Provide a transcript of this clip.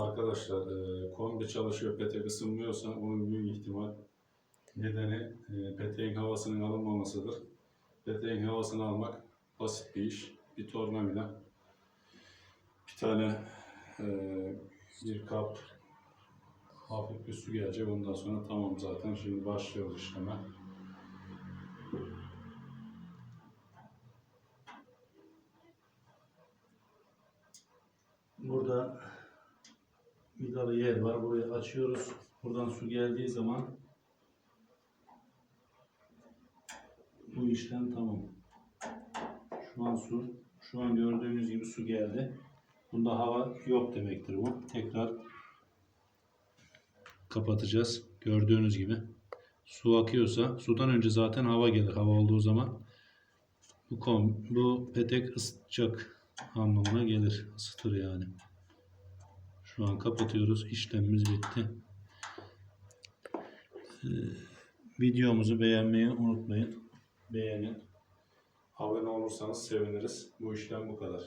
Arkadaşlar e, kombi çalışıyor petek ısınmıyorsa onun büyük ihtimal nedeni e, peteğin havasının alınmamasıdır. Peteğin havasını almak basit bir iş. Bir tornavida, bir tane e, bir kap hafif bir su gelecek ondan sonra tamam zaten şimdi başlıyoruz işleme. Burada vidalı yer var. Burayı açıyoruz. Buradan su geldiği zaman bu işlem tamam. Şu an su, şu an gördüğünüz gibi su geldi. Bunda hava yok demektir bu. Tekrar kapatacağız. Gördüğünüz gibi. Su akıyorsa, sudan önce zaten hava gelir. Hava olduğu zaman bu kom, bu petek ısıtacak anlamına gelir. Isıtır yani. Şu an kapatıyoruz. İşlemimiz bitti. Ee, videomuzu beğenmeyi unutmayın. Beğenin. Abone olursanız seviniriz. Bu işlem bu kadar.